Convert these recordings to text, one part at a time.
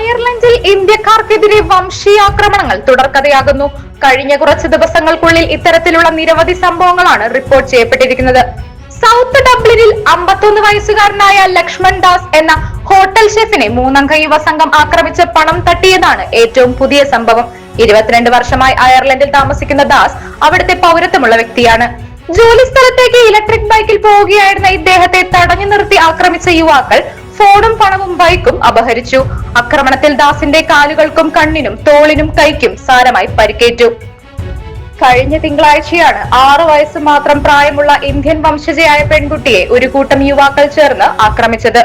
അയർലൻഡിൽ ഇന്ത്യക്കാർക്കെതിരെ വംശീയാക്രമണങ്ങൾ തുടർക്കഥയാകുന്നു. കഴിഞ്ഞ കുറച്ച് ദിവസങ്ങൾക്കുള്ളിൽ ഇത്തരത്തിലുള്ള നിരവധി സംഭവങ്ങളാണ് റിപ്പോർട്ട് ചെയ്യപ്പെട്ടിരിക്കുന്നത്. സൗത്ത് ഡബ്ലിനിൽ അമ്പത്തൊന്ന് വയസ്സുകാരനായ ലക്ഷ്മൺ ദാസ് എന്ന ഹോട്ടൽ ഷെഫിനെ മൂന്നംഗ യുവസംഘം ആക്രമിച്ച് പണം തട്ടിയതാണ് ഏറ്റവും പുതിയ സംഭവം. ഇരുപത്തിരണ്ട് വർഷമായി അയർലൻഡിൽ താമസിക്കുന്ന ദാസ് അവിടുത്തെ പൗരത്വമുള്ള വ്യക്തിയാണ്. ജോലി സ്ഥലത്തേക്ക് ഇലക്ട്രിക് ബൈക്കിൽ പോവുകയായിരുന്ന ഇദ്ദേഹത്തെ തടഞ്ഞു നിർത്തി ആക്രമിച്ച യുവാക്കൾ ഫോണും പണവും ബൈക്കും അപഹരിച്ചു. ആക്രമണത്തിൽ ദാസിന്റെ കാലുകൾക്കും കണ്ണിനും തോളിനും കൈക്കും സാരമായി പരിക്കേറ്റു. കഴിഞ്ഞ തിങ്കളാഴ്ചയാണ് ആറു വയസ്സ് മാത്രം പ്രായമുള്ള ഇന്ത്യൻ വംശജയായ പെൺകുട്ടിയെ ഒരു കൂട്ടം യുവാക്കൾ ചേർന്ന് ആക്രമിച്ചത്.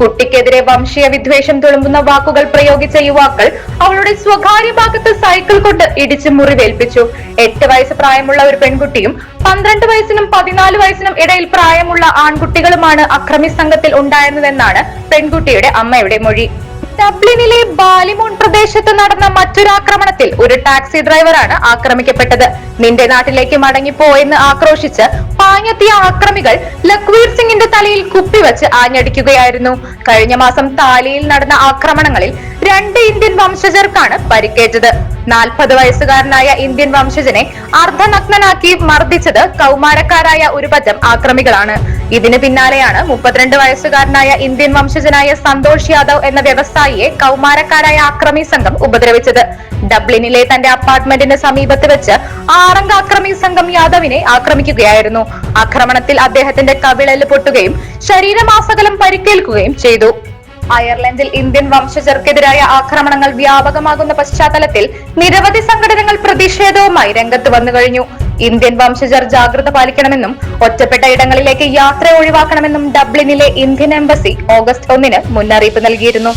കുട്ടിക്കെതിരെ വംശീയ വിദ്വേഷം തുളുമ്പുന്ന വാക്കുകൾ പ്രയോഗിച്ച യുവാക്കൾ അവളുടെ സ്വകാര്യ ഭാഗത്ത് സൈക്കിൾ കൊണ്ട് ഇടിച്ച് മുറിവേൽപ്പിച്ചു. എട്ട് വയസ്സ് പ്രായമുള്ള ഒരു പെൺകുട്ടിയും പന്ത്രണ്ട് വയസ്സിനും പതിനാല് വയസ്സിനും ഇടയിൽ പ്രായമുള്ള ആൺകുട്ടികളുമാണ് അക്രമി സംഘത്തിൽ ഉണ്ടായിരുന്നതെന്നാണ് പെൺകുട്ടിയുടെ അമ്മയുടെ മൊഴി. ഡബ്ലിനിലെ ബാലിമോൺ പ്രദേശത്ത് നടന്ന മറ്റൊരു ആക്രമണത്തിൽ ഒരു ടാക്സി ഡ്രൈവറാണ് ആക്രമിക്കപ്പെട്ടത്. നിന്റെ നാട്ടിലേക്ക് മടങ്ങിപ്പോയെന്ന് ആക്രോശിച്ച് പാഞ്ഞെത്തിയ ആക്രമികൾ ലഖ്വീർ സിംഗിന്റെ തലയിൽ കുപ്പിവച്ച് ആഞ്ഞടിക്കുകയായിരുന്നു. കഴിഞ്ഞ മാസം താലിയിൽ നടന്ന ആക്രമണങ്ങളിൽ രണ്ട് ഇന്ത്യൻ വംശജർക്കാണ് പരിക്കേറ്റത്. നാൽപ്പത് വയസ്സുകാരനായ ഇന്ത്യൻ വംശജനെ അർദ്ധനഗ്നനാക്കി മർദ്ദിച്ചത് കൗമാരക്കാരായ ഒരു പറ്റം ആക്രമികളാണ്. ഇതിന് പിന്നാലെയാണ് മുപ്പത്തിരണ്ട് വയസ്സുകാരനായ ഇന്ത്യൻ വംശജനായ സന്തോഷ് യാദവ് എന്ന വ്യവസായിയെ കൗമാരക്കാരായ ആക്രമി സംഘം ഉപദ്രവിച്ചത്. ഡബ്ലിനിലെ തന്റെ അപ്പാർട്ട്മെന്റിന് സമീപത്ത് വെച്ച് ആറംഗ ആക്രമി സംഘം യാദവിനെ ആക്രമിക്കുകയായിരുന്നു. ആക്രമണത്തിൽ അദ്ദേഹത്തിന്റെ കവിളൽ പൊട്ടുകയും ശരീരമാസകലം പരിക്കേൽക്കുകയും ചെയ്തു. അയർലൻഡിൽ ഇന്ത്യൻ വംശജർക്കെതിരായ ആക്രമണങ്ങൾ വ്യാപകമാകുന്ന പശ്ചാത്തലത്തിൽ നിരവധി സംഘടനകൾ പ്രതിഷേധവുമായി രംഗത്ത് വന്നു കഴിഞ്ഞു. ഇന്ത്യൻ വംശജർ ജാഗ്രത പാലിക്കണമെന്നും ഒറ്റപ്പെട്ട ഇടങ്ങളിലേക്ക് യാത്ര ഒഴിവാക്കണമെന്നും ഡബ്ലിനിലെ ഇന്ത്യൻ എംബസി ഓഗസ്റ്റ് ഒന്നിന് മുന്നറിയിപ്പ് നൽകിയിരുന്നു.